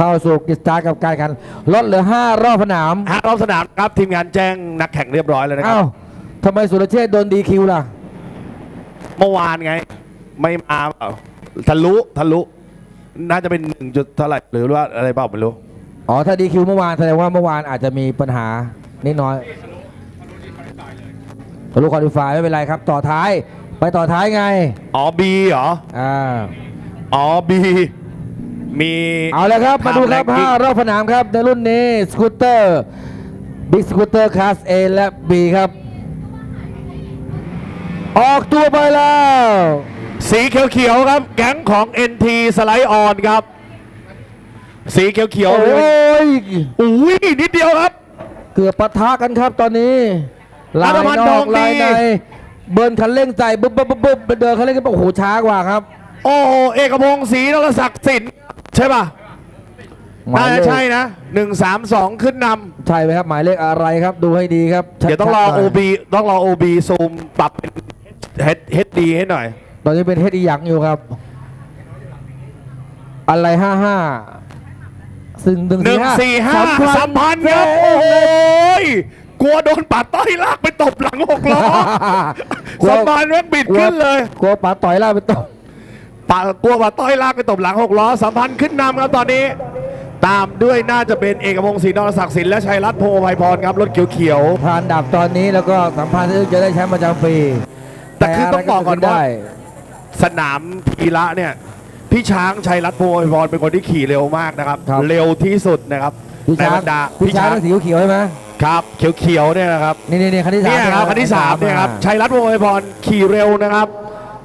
เข้าสู่กิจการกับการแข่งขันลดเหลือ 5 รอบสนามฮะรอบสนามครับทีมงานแจ้งนักแข่งเรียบร้อยแล้วนะคเอ้ารับทำไมสุรเชษฐ์โดนดีคิวล่ะ เมื่อวานไง ไม่มาเปล่าทะลุทะลุ น่าจะเป็นหนึ่งจุดเท่าไหร่หรือว่าอะไรเปล่าไม่รู้ อ๋อ ถ้าดีคิวเมื่อวานแสดงว่าเมื่อวานอาจจะมีปัญหานิดน้อยทะลุคอลิฟายไม่เป็นไรครับ ต่อท้ายไปต่อท้ายไง อ๋อบีเหรอ อ่า อ๋อบี มีเอาเลยครับ มาดูครับทำ5รอบสนามครับ ในรุ่นนี้ สกูตเตอร์บิ๊กสกูตเตอร์คลาส A และ B ครับ ออกตัวไปแล้ว สีเขียวๆครับ แก๊งของ NT สไลด์ออนครับ สีเขียวโอ้ๆเลยยอุ้ยนิดเดียวครับ เกือบปะทะกันครับตอนนี้ลายรัฐบาลนทออกงดีลายในเบิร์นคันเร่งใส่บึ๊บบึ๊บบึ๊บบึ๊บเดินคันเร่งกันโอ้โหช้ากว่าครับ โอ้โหเอกพงศ์ศรีนรศักดิ์สิน ใช่ป่ะหมายน่าเลจะขใช่นะหนึ่งสามสองขึ้นนใช่ไหมครับ หมายเลขอะไรครับ ดูให้ดีครับำเดี๋ยวต้องรอชัดๆหน่ย OB ต้องรอ OB ซูมปรับเป็น HD ให้หน่อย ตอนนี้เป็นเฮดอีหยังอยู่ครับ อะไรห้าห้าซึ่งหนึ่งหนึ่งสี่ห้าสัมพันธ์ครับ โอ้โหยกลัวโดนปัดต้อยลากไปตบหลังหกล้อ สัมพันธ์แม่งบิดขึ้นเลย กลัวป๋าต่อยล่ากไปตบ ปะกลัวปัดต้อยลากไปตบหลังหกล้อสัมพันธ์ขึ้นนำครับตอนนี้ ตามด้วยน่าจะเป็นเอกพงศ์ศรีนรศักดิ์สินและชัยรัตน์โพไพพรครับรถเขียวผ่านดับตอนนี้แล้วก็สัมพันธ์ที่จะได้แชมป์ประจำปีแต่คือต้องบอกก่อนว่าได้ๆสนามพีระเนี่ยพี่ช้างชัยรัตน์โพไพพรเป็นคนที่ขี่เร็วมากนะครับ ครับ เร็วที่สุดนะครับพี่ในช้างบรรดาพี่ช้างสีเขียวใช่ไหมครับเขียวๆเนี่ยนะครับ นี่นี่นี่คันที่สามเนี่ยครับคันที่สามเนี่ยครับชัยรัตน์วงศ์ไอพรขี่เร็วนะครับ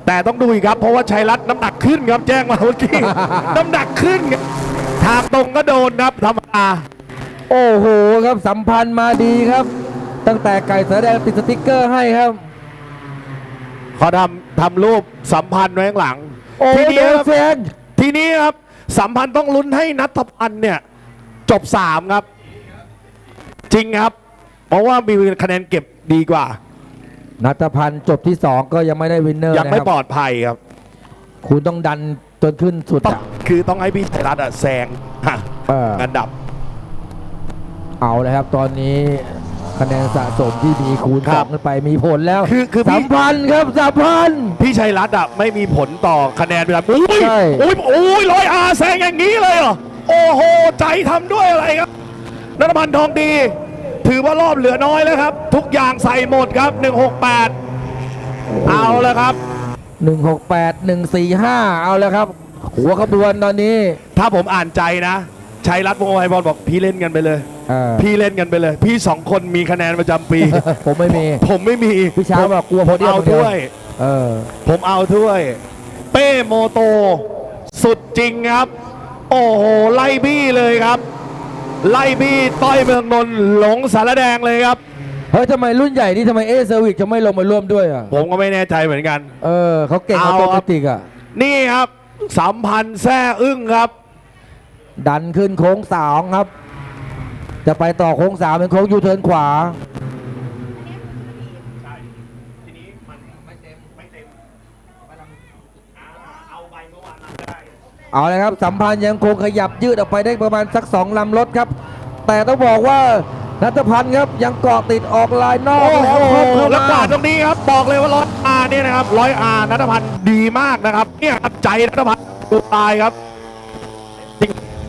แต่ต้องดูอีกครับ เพราะว่าชัยรัตน์น้ำหนักขึ้นครับแจ้งมาเมื่อกี้ น้ำหนักขึ้นครับทางตรงก็โดนครับธรรมดาโอ้โหครับสัมพันธ์มาดีครับ ตั้งแต่ไก่เสือแดงติดสติ๊กเกอร์ให้ครับเขาทำทำรูปสัมพันธ์ไว้ข้างหลังโอ้ทีโดนี้นครับแซงทีนี้ครับสัมพันธ์ต้องลุ้นให้นัทพันธ์เนี่ยจบสามครับ จริงครับ เพราะว่ามีคะแนนเก็บดีกว่า นัทพันธ์จบที่2ก็ยังไม่ได้วินเนอร์ยังนะไม่คปรับลอดภัยครับ คุณต้องดันจนขึ้นสุดต้องอะคือต้องให้พี่ชัยรัตน์อะแซงฮะเอออันดับ เอาเลยครับ ตอนนี้คะแนนสะสมที่มีคูณคสรัอบงขึ้นไปมีผลแล้วคือคือพี่ สัมพันธ์ครับสัมพันธ์ พี่ชัยรัตน์อะไม่มีผลต่อคะแนนเวลาอุ้ยใช่ อุ้ยอุ้ยร้อยอาแซงอย่างนี้เลยเหรอ โอ้โห ใจทำด้วยอะไรครับนัทพันธ์ทองดี ถือว่ารอบเหลือน้อยแล้วครับ ทุกอย่างใส่หมดครับ 168 เอาแล้วครับ 168 145 เอาแล้วครับ หัวขบวนตอนนี้ ถ้าผมอ่านใจนะชัยรัตน์วงศ์ไพบอลบอกพี่เล่นกันไปเลยเออพี่เล่นกันไปเลย พี่สองคนมีคะแนนประจำปี ผมไม่มี ผมไม่มีพี่ช้างบอกกลัวผโพมเดียมเอาคนเดียวถ้วยเออผมเอาถ้วย เป้โมโต สุดจริงครับ โอ้โห ไล่บี้เลยครับ ไล่บี้ต้อยเมืองนนท์หลงสารแดงเลยครับ เฮ้ยทำไมรุ่นใหญ่นี่ทำไมเอเซอร์วิสจะไม่ลงมาร่วมด้วยอะ ผมก็ไม่แน่ใจเหมือนกัน เออเขาเก่งกว่าเอาตัวครับติกอะ นี่ครับสัมพันธ์แซ่อึ้งครับ ดันขึ้นโค้งสองครับ จะไปต่อโค้งสามเป็นโค้งยูเทิร์นขวา เอาเลยครับสัมพันธ์ยังคงขยับยืดออกไปได้ประมาณสักสองลำรถครับ แต่ต้องบอกว่านัทพันธ์ครับยังเกาะติดออกลายนอกโอ้โหแล้วครับเข้าแล้วกวามาดตรงนี้ครับบอกเลยว่าร้อยอาเนี่ยนะครับร้อยอานัทพันธ์ดีมากนะครับเนี่ยครับใจนัทพันธ์ดูตายครับ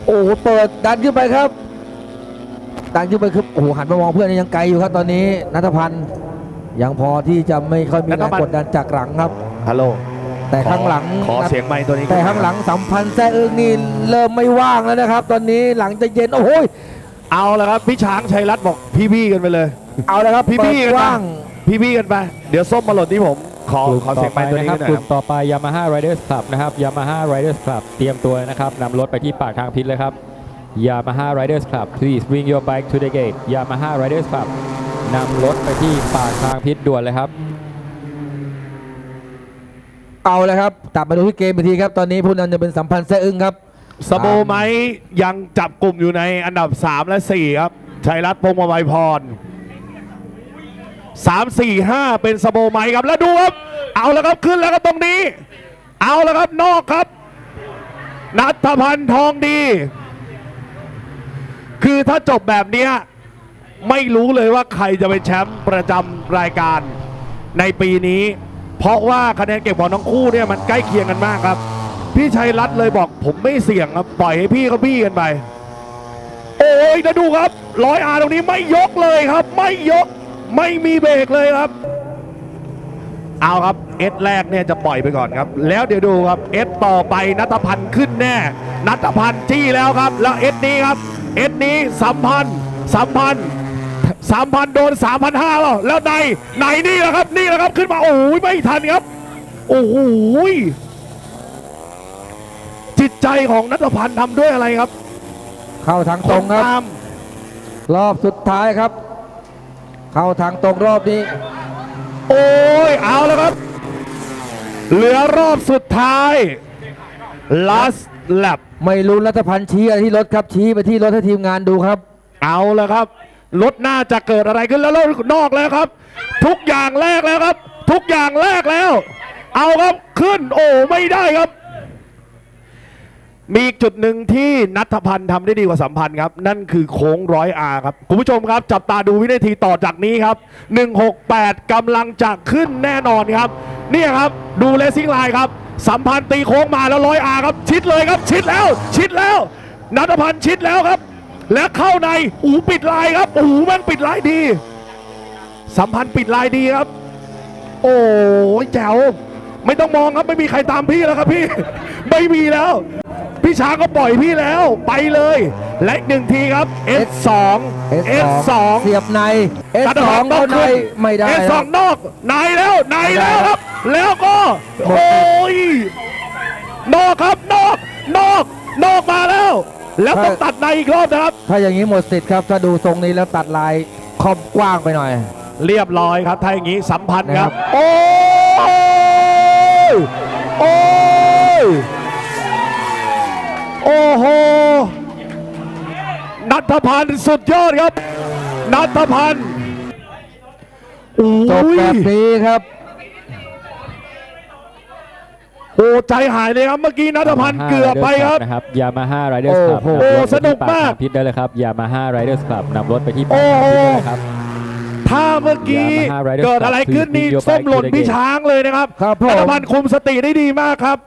โอ้โหเปิดดันขึ้นไปครับ ดันขึ้นไปคือโอ้โหหันมามองเพื่อนยังไกลอยู่ครับตอนนี้นัทพันธ์ยังพอที่จะไม่ค่อยมีนัแรทงพันธ์กดดันจากหลังครับฮัลโหล แต่ข้างหลังขอเสียงไมค์ตัวนี้แต่ข้างหลังสัมพันธ์แซ่อึ้งนี่เริ่มไม่ว่างแล้วนะครับ ตอนนี้หลังจะเย็นโอ้โหเอาละครับพี่ช้างชัยรัตน์บอกพี่พี่กันไปเลย เอาเลยครับพี่เปิพี่ดกันกไปว้างพี่พี่กันไป เดี๋ยวส้มมาหล่นที่ผมขอกลุ่มขอเสียงไมค์ตัวนี้คหรัน่อยกลุ่คมรับต่อไป Yamaha Riders Club นะครับ Yamaha Riders Club เตรียมตัวนะครับนำรถไปที่ปากทางพิษเลยครับ Yamaha Riders Club please bring your bike to the gate Yamaha Riders Club นำรถไปที่ปากทางพิษด่วนเลยครับ เอาเลยครับกลับมาดูที่เกมอีกทีครับ ตอนนี้ผู้นำจะเป็นสัมพันธ์แซ่อึ้งครับ สโบไมค์ยังจับกลุ่มอยู่ในอันดับ 3 และ 4 ครับชัยรัตน์พงศ์มาไวยพร 3 4 5 เป็นสโบไมค์ครับแล้วดูครับ เอาแล้วครับขึ้นแล้วครับตรงนี้ เอาแล้วครับนอกครับ นัทพันธ์ทองดี คือถ้าจบแบบเนี้ยไม่รู้เลยว่าใครจะเป็นแชมป์ประจำรายการในปีนี้ เพราะว่าคะแนนเก็บของทั้งคู่เนี่ยมันใกล้เคียงกันมากครับ พี่ชัยรัตน์เลยบอกผมไม่เสี่ยงครับปล่อยให้พี่เขาบี้กันไป โอ้ยแล้วดูครับร้อยอาตรงนี้ไม่ยกเลยครับ ไม่ยกไม่มีเบรกเลยครับ เอาครับเอสแรกเนี่ยจะปล่อยไปก่อนครับ แล้วเดี๋ยวดูครับเอสต่อไปนัทพันธ์ขึ้นแน่นัทพันธ์จี้แล้วครับ แล้วเอสนี้ครับเอสนี้สัมพันธ์สัมพันธ์ สามพันโดนสามพันห้าแล้วแล้วในในนี่แหละครับ นี่แหละครับขึ้นมา โอ้ยไม่ทันครับ โอ้โหจิตใจของนัทพันธ์ทำด้วยอะไรครับ เข้าทางตรงครับตามรอบสุดท้ายครับ เข้าทางตรงรอบนี้ โอ้ยเอาแล้วครับ เหลือรอบสุดท้าย last lap ไม่รู้รัฐพันธ์ชี้อะไรที่รถครับชี้ไปที่รถให้ทีมงานดูครับ เอาแล้วครับ รถน่าจะเกิดอะไรขึ้นแล้วล้วนอกแล้วครับ ทุกอย่างแรกแล้วครับ ทุกอย่างแรกแล้ว เอาครับขึ้นโอ้ไม่ได้ครับ มีอีกจุดหนึ่งที่นัทพันธ์ทำได้ดีกว่าสัมพันธ์ครับ นั่นคือโค้งร้อยอาครับคุณผู้ชมครับ จับตาดูวินาทีต่อจากนี้ครับ 168กำลังจะขึ้นแน่นอนครับเนี่ยครับดูเลสซิ่งไลน์ครับ สัมพันธ์ตีโค้งมาแล้วร้อยอาครับ ชิดเลยครับ ชิดแล้ว ชิดแล้ว นัทพันธ์ชิดแล้วครับ และเข้าในอูปิดลายครับโอ้โหแม่งปิดลายดี สัมพันธ์ปิดลายดีครับ โอ้ยแจ๋วไม่ต้องมองครับไม่มีใครตามพี่แล้วครับพี่ ไม่มีแล้ว พี่ช้างก็ปล่อยพี่แล้วไปเลย และอีกหนึ่งทีครับ S2 S2 เสียบใน S2 เข้าในไม่ได้ S2 ครับนอกในแล้วในแล้วครับ แล้วก็หมดโอ้ยนอกครับนอกนอกนอกมาแล้ว แล้วต้องตัดในอีกรอบนะครับ ถ้าอย่างนี้หมดสิทธิ์ครับ ถ้าดูทรงนี้แล้วตัดลายคอมกว้างไปหน่อย เรียบร้อยครับถ้าอย่างนี้สัมพันธ์ครับนะครับโอ้ยโอ้ยโอ้โหนัทพันธ์สุดยอดครับ นัทพันธ์โอ้จบยแบบนี้ครับ โอ้ใจหายเลยครับเมื่อกี้นัทพันธ์เกือบไปครับนะครับยามาฮ่าไรเดอร์สคลับโอ้โหโอ้สนุกมากพิษได้เลยครับยามาฮ่าไรเดอร์สคลับนำรถไปที่ปากโอ้ทางโหพิษได้เลยครับถ้าเมื่อกี้ Yamaha Rider เกิดอะไรขึ้นนี่ Club ส้มหล่น Please bring your พี่ bike to the gate ช้างเลยนะครับครับผมนัทพันธ์คุมสติได้ดีมากครับ